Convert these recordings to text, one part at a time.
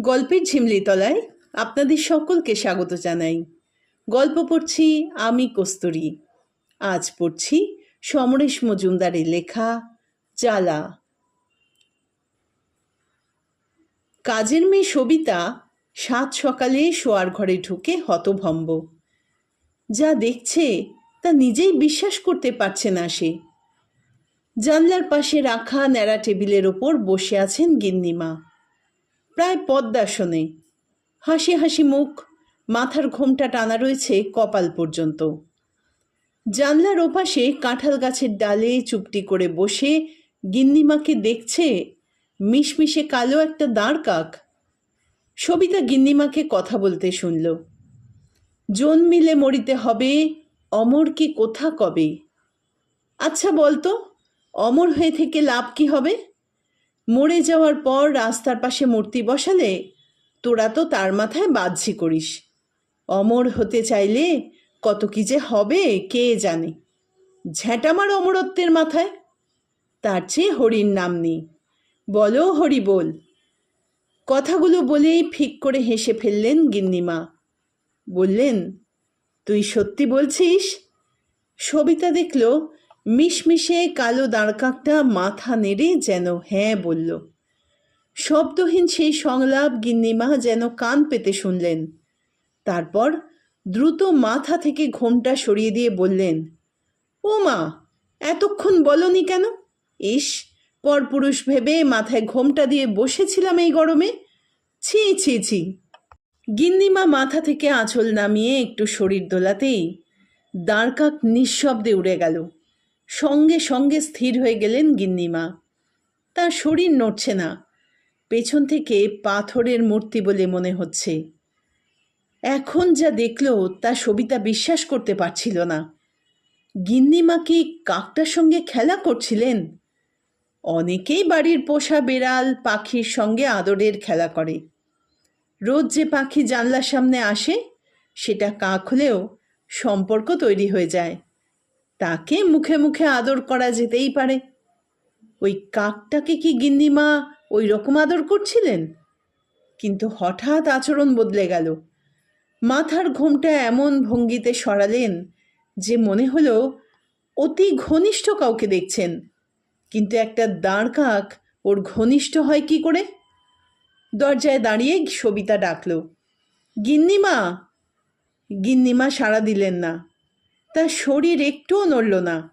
গল্পের ঝিমলিতলায় আপনাদের সকলকে স্বাগত জানাই। গল্প পড়ছি আমি কস্তুরী। আজ পড়ছি সমরেশ মজুমদারের লেখা জ্বালা। কাজের মেয়ে সবিতা সাত সকালে শোয়ার ঘরে ঢুকে হতভম্ব। যা দেখছে তা নিজেই বিশ্বাস করতে পারছে না সে। জানলার পাশে রাখা ন্যাড়া টেবিলের ওপর বসে আছেন গিন্নিমা। প্রায় পদ্মাসনে হাসি হাসি মুখ, মাথার ঘোমটা টানা রয়েছে কপাল পর্যন্ত। জানলার ওপাশে কাঁঠাল গাছের ডালে চুপটি করে বসে গিন্নিমাকে দেখছে মিশমিশে কালো একটা দাঁড় কাক। সবিতা গিন্নিমাকে কথা বলতে শুনল। জন মিলে মরিতে হবে, অমর কি কোথা কবে? আচ্ছা বলতো, অমর হয়ে থেকে লাভ কি হবে? মরে যাওয়ার পর রাস্তার পাশে মূর্তি বসালে তোরা তো তার মাথায় বাহ্যি করিস। অমর হতে চাইলে কত কি যে হবে, কে জানে? ঝ্যাঁটামার অমরত্বের মাথায়, তার চেয়ে হরির নাম নেই। বলো হরি বল। কথাগুলো বলেই ফিক করে হেসে ফেললেন গিন্নিমা। বললেন, তুই সত্যি বলছিস? সবিতা দেখল মিশমিশে কালো দাঁড়কাকটা মাথা নেড়ে যেন হ্যাঁ বলল। শব্দহীন সেই সংলাপ গিন্নিমা যেন কান পেতে শুনলেন। তারপর দ্রুত মাথা থেকে ঘোমটা সরিয়ে দিয়ে বললেন, ও মা, এতক্ষণ বলনি কেন? ইস, পরপুরুষ ভেবে মাথায় ঘোমটা দিয়ে বসেছিলাম এই গরমে। ছি ছি ছি। গিন্নিমা মাথা থেকে আঁচল নামিয়ে একটু শরীর দোলাতেই দাঁড়কাক নিঃশব্দে উড়ে গেল। সঙ্গে সঙ্গে স্থির হয়ে গেলেন গিন্নিমা। তার শরীর নড়ছে না। পেছন থেকে পাথরের মূর্তি বলে মনে হচ্ছে। এখন যা দেখল তা সবিতা বিশ্বাস করতে পারছিল না। গিন্নিমা কি কাকটার সঙ্গে খেলা করছিলেন? অনেকেই বাড়ির পোষা বেড়াল পাখির সঙ্গে আদরের খেলা করে। রোজ যে পাখি জানলার সামনে আসে, সেটা কাক হলেও সম্পর্ক তৈরি হয়ে যায়। তাকে মুখে মুখে আদর করা যেতেই পারে। ওই কাকটাকে কি গিন্নিমা ওই রকম আদর করছিলেন? কিন্তু হঠাৎ আচরণ বদলে গেল। মাথার ঘোমটা এমন ভঙ্গিতে সরালেন যে মনে হলো অতি ঘনিষ্ঠ কাউকে দেখছেন, কিন্তু একটা দাঁড় কাক ওর ঘনিষ্ঠ হয় কি করে? দরজায় দাঁড়িয়ে সবিতা ডাকল, গিন্নিমা! গিন্নিমা সাড়া দিলেন না। তার শরীর একটুও নড়ল না।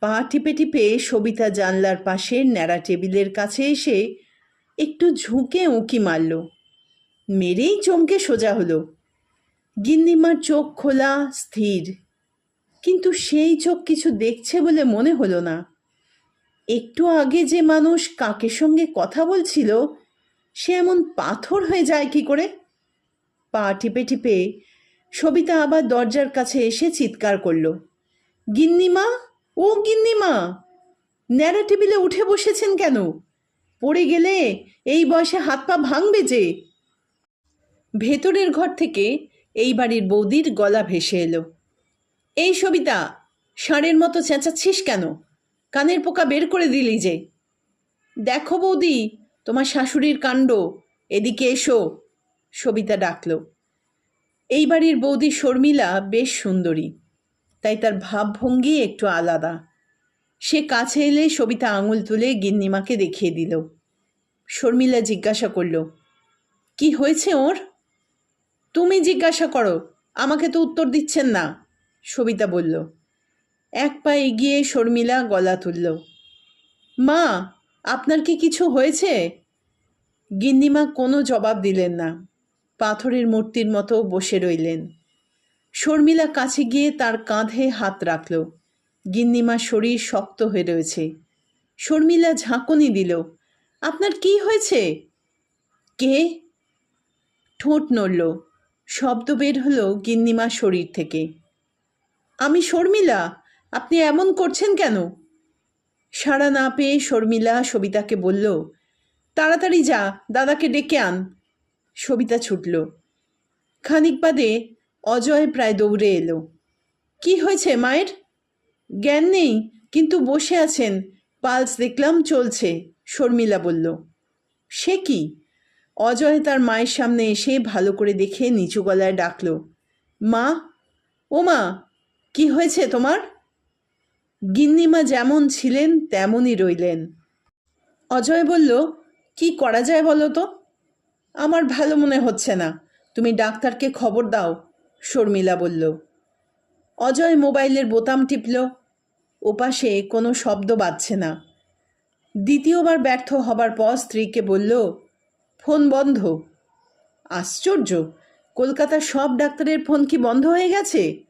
পা টিপে টিপে সবিতা জানলার পাশের ন্যাড়া টেবিলের কাছে এসে একটু ঝুঁকে উঁকি মারল। মেরেই চমকে সোজা হলো। গিন্নিমার চোখ খোলা, স্থির। কিন্তু সেই চোখ কিছু দেখছে বলে মনে হলো না। একটু আগে যে মানুষ কাকের সঙ্গে কথা বলছিল, সে এমন পাথর হয়ে যায় কি করে? পা টিপে টিপে সবিতা আবার দরজার কাছে এসে চিৎকার করল, গিন্নিমা, ও গিন্নিমা, ন্যাড়া টেবিলে উঠে বসেছেন কেন? পড়ে গেলে এই বয়সে হাত পা ভাঙবে যে? ভেতরের ঘর থেকে এই বাড়ির বৌদির গলা ভেসে এলো, এই সবিতা, ষাঁড়ের মতো চেঁচাচ্ছিস কেন? কানের পোকা বের করে দিলি যে। দেখো বৌদি, তোমার শাশুড়ির কাণ্ড, এদিকে এসো, সবিতা ডাকল। এই বাড়ির বৌদি শর্মিলা বেশ সুন্দরী, তাই তার ভাবভঙ্গি একটু আলাদা। সে কাছে এলে সবিতা আঙুল তুলে গিন্নিমাকে দেখিয়ে দিল। শর্মিলা জিজ্ঞাসা করল, কি হয়েছে ওর? তুমি জিজ্ঞাসা করো, আমাকে তো উত্তর দিচ্ছেন না, সবিতা বলল। এক পা এগিয়ে শর্মিলা গলা তুলল, মা, আপনার কি কিছু হয়েছে? গিন্নিমা কোনো জবাব দিলেন না। পাথরের মূর্তির মতো বসে রইলেন। শর্মিলা কাছে গিয়ে তার কাঁধে হাত রাখল। গিন্নিমার শরীর শক্ত হয়ে রয়েছে। শর্মিলা ঝাঁকুনি দিল, আপনার কি হয়েছে? কে? ঠোঁট নড়ল। শব্দ বের হলো গিন্নিমার শরীর থেকে। আমি শর্মিলা, আপনি এমন করছেন কেন? সাড়া না পেয়ে শর্মিলা সবিতাকে বলল, তাড়াতাড়ি যা, দাদাকে ডেকে আন। সবিতা ছুটল। খানিক বাদে অজয় প্রায় দৌড়ে এলো। কি হয়েছে মায়ের? জ্ঞান নেই, কিন্তু বসে আছেন। পালস দেখলাম চলছে, শর্মিলা বলল। সে কি? অজয় তার মায়ের সামনে এসে ভালো করে দেখে নিচু গলায় ডাকল। মা? ও মা, কি হয়েছে তোমার? গিন্নিমা যেমন ছিলেন, তেমনই রইলেন। অজয় বলল, কি করা যায় বলো তো? আমার ভালো মনে হচ্ছে না। তুমি ডাক্তারকে খবর দাও, শর্মিলা বলল। অজয় মোবাইলের বোতাম টিপল। ওপাশে কোনো শব্দ বাজছে না। দ্বিতীয়বার ব্যর্থ হবার পর স্ত্রীকে বলল, ফোন বন্ধ। আশ্চর্য! কলকাতার সব ডাক্তারের ফোন কি বন্ধ হয়ে গেছে?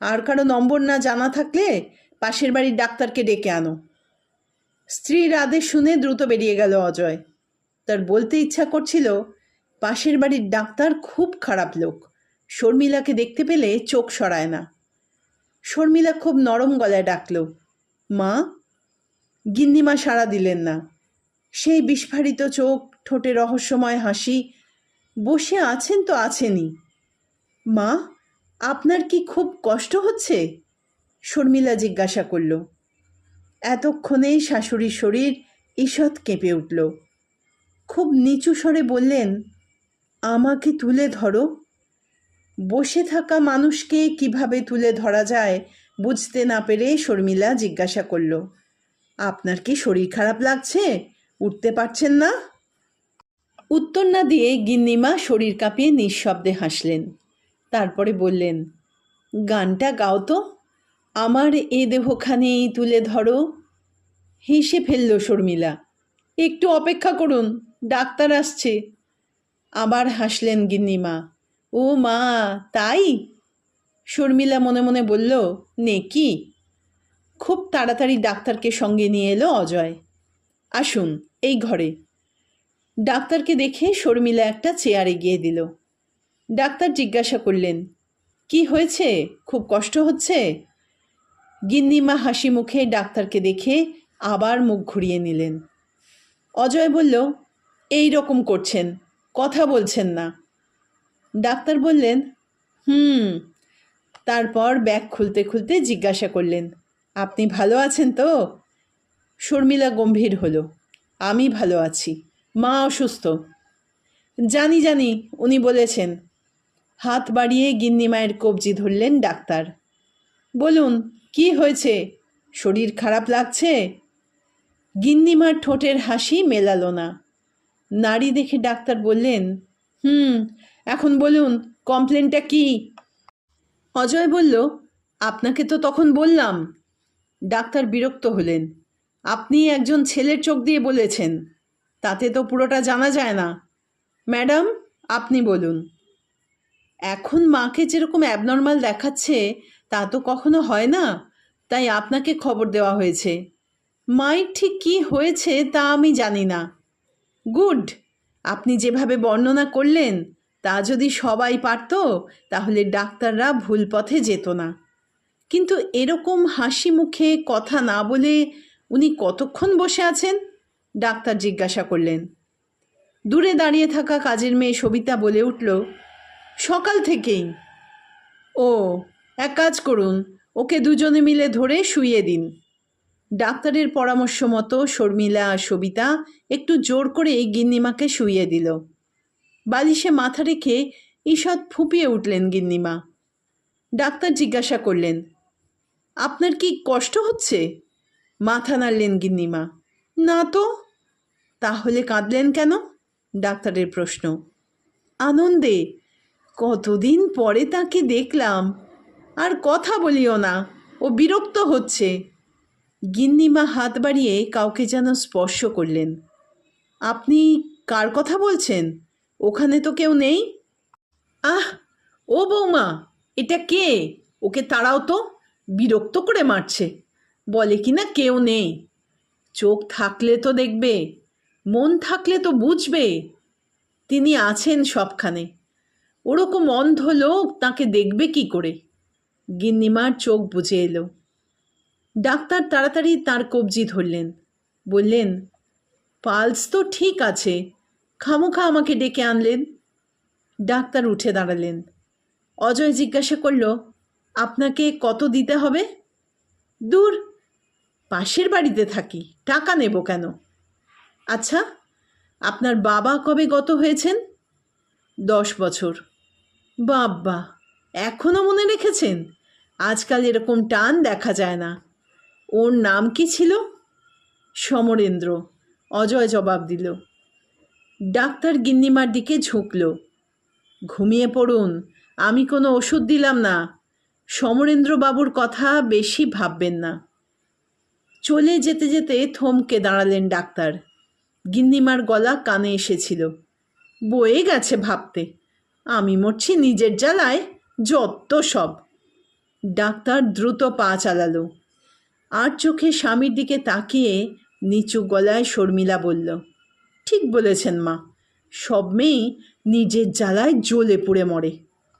আর কারও নম্বর না জানা থাকলে পাশের বাড়ির ডাক্তারকে ডেকে আনো। স্ত্রীর আদেশ শুনে দ্রুত বেরিয়ে গেল অজয়। তার বলতে ইচ্ছা করছিল পাশের বাড়ির ডাক্তার খুব খারাপ লোক। শর্মিলাকে দেখতে পেলে চোখ সরায় না। শর্মিলা খুব নরম গলায় ডাকল, মা? গিন্নিমা সাড়া দিলেন না। সেই বিস্ফারিত চোখ, ঠোঁটে রহস্যময় হাসি, বসে আছেন তো আছেনই। মা, আপনার কি খুব কষ্ট হচ্ছে? শর্মিলা জিজ্ঞাসা করল। এতক্ষণে শাশুড়ির শরীর ঈষৎ কেঁপে উঠল। খুব নিচু স্বরে বললেন আমাকে তুলে ধরো। বসে থাকা মানুষকে কীভাবে তুলে ধরা যায় বুঝতে না পেরে শর্মিলা জিজ্ঞাসা করল, আপনার কি শরীর খারাপ লাগছে? উঠতে পারছেন না? উত্তর না দিয়ে গিন্নিমা শরীর কাঁপিয়ে নিঃশব্দে হাসলেন। তারপরে বললেন, গানটা গাও তো, আমার এ দেহখানি তুলে ধরো। হেসে ফেলল শর্মিলা, একটু অপেক্ষা করুন, ডাক্তার আসছে। আবার হাসলেন গিন্নিমা। ও মা, তাই? শর্মিলা মনে মনে বলল, নে কি? খুব তাড়াতাড়ি ডাক্তারকে সঙ্গে নিয়ে এলো অজয়। আসুন, এই ঘরে। ডাক্তারকে দেখে শর্মিলা একটা চেয়ার এগিয়ে দিল। ডাক্তার জিজ্ঞাসা করলেন, কি হয়েছে? খুব কষ্ট হচ্ছে? গিন্নিমা হাসি মুখে ডাক্তারকে দেখে আবার মুখ ঘুরিয়ে নিলেন। অজয় বলল, এই রকম করছেন। কথা বলছেন না। ডাক্তার বললেন, হুম। তারপর ব্যাগ খুলতে খুলতে জিজ্ঞাসা করলেন, আপনি ভালো আছেন তো? শর্মিলা গম্ভীর হলো, আমি ভালো আছি। মা অসুস্থ। জানি জানি। উনি বলেছেন। হাত বাড়িয়ে গিন্নিমায়ের কবজি ধরলেন ডাক্তার। বলুন, কি হয়েছে? শরীর খারাপ লাগছে? গিন্নিমার ঠোঁটের হাসি মেলালো না। নারী দেখে ডাক্তার বললেন, হুম, এখন বলুন, কমপ্লেনটা কি? অজয় বলল, আপনাকে তো তখন বললাম। ডাক্তার বিরক্ত হলেন, আপনি একজন ছেলের চোখ দিয়ে বলেছেন, তাতে তো পুরোটা জানা যায় না। ম্যাডাম, আপনি বলুন। এখন মাকে যেরকম অ্যাবনর্মাল দেখাচ্ছে, তা তো কখনো হয় না, তাই আপনাকে খবর দেওয়া হয়েছে। মায়ের ঠিক কী হয়েছে, তা আমি জানি না। গুড। আপনি যেভাবে বর্ণনা করলেন, তা যদি সবাই পারত, তাহলে ডাক্তাররা ভুল পথে যেত না। কিন্তু এরকম হাসি মুখে কথা না বলে উনি কতক্ষণ বসে আছেন? ডাক্তার জিজ্ঞাসা করলেন। দূরে দাঁড়িয়ে থাকা কাজের মেয়ে সবিতা বলে উঠল, সকাল থেকেই। ও, এক কাজ করুন, ওকে দুজনে মিলে ধরে শুইয়ে দিন। ডাক্তারের পরামর্শ মতো শর্মিলা আর সবিতা একটু জোর করে গিন্নিমাকে শুইয়ে দিল। বালিশে মাথা রেখে ঈষৎ ফুপিয়ে উঠলেন গিন্নিমা। ডাক্তার জিজ্ঞাসা করলেন, আপনার কি কষ্ট হচ্ছে? মাথা নাড়লেন গিন্নিমা। না তো। তাহলে কাঁদলেন কেন? ডাক্তারের প্রশ্ন। আনন্দে, কতদিন পরে তাকে দেখলাম। আর কথা বলিও না, ও বিরক্ত হচ্ছে। গিন্নিমা হাত বাড়িয়ে কাউকে যেন স্পর্শ করলেন। আপনি কার কথা বলছেন? ওখানে তো কেউ নেই? আহ, ও বৌমা, এটা কে? ওকে তাড়াও তো, বিরক্ত করে মারছে। বলে কি না কেউ নেই। চোখ থাকলে তো দেখবে, মন থাকলে তো বুঝবে। তিনি আছেন সবখানে। ওরকম অন্ধ লোক তাকে দেখবে কি করে? গিন্নিমার চোখ বুঝে এলো। ডাক্তার তাড়াতাড়ি তার কবজি ধরলেন। বললেন, পালস তো ঠিক আছে, খামোখা আমাকে ডেকে আনলেন। ডাক্তার উঠে দাঁড়ালেন। অজয় জিজ্ঞাসা করল, আপনাকে কত দিতে হবে? দূর, পাশের বাড়িতে থাকি, টাকা নেব কেন? আচ্ছা আপনার বাবা কবে গত হয়েছেন? দশ বছর। বাব্বা এখনও মনে রেখেছেন? আজকাল এরকম টান দেখা যায় না। ওর নাম কি ছিল? সমরেন্দ্র। অজয় জবাব দিল। ডাক্তার গিন্নিমার দিকে ঝুঁকল। ঘুমিয়ে পড়ুন, আমি কোনো ওষুধ দিলাম না। সমরেন্দ্রবাবুর কথা বেশি ভাববেন না। চলে যেতে যেতে থমকে দাঁড়ালেন ডাক্তার। গিন্নিমার গলা কানে এসেছিল। বয়ে গেছে ভাবতে। আমি মরছি নিজের জ্বালায়, যত সব। ডাক্তার দ্রুত পা চালালো। আর চোখে স্বামীর দিকে তাকিয়ে নিচু গলায় শর্মিলা বলল, ঠিক বলেছেন মা। সব মেয়েই নিজের জ্বালায় জ্বলে পুড়ে মরে।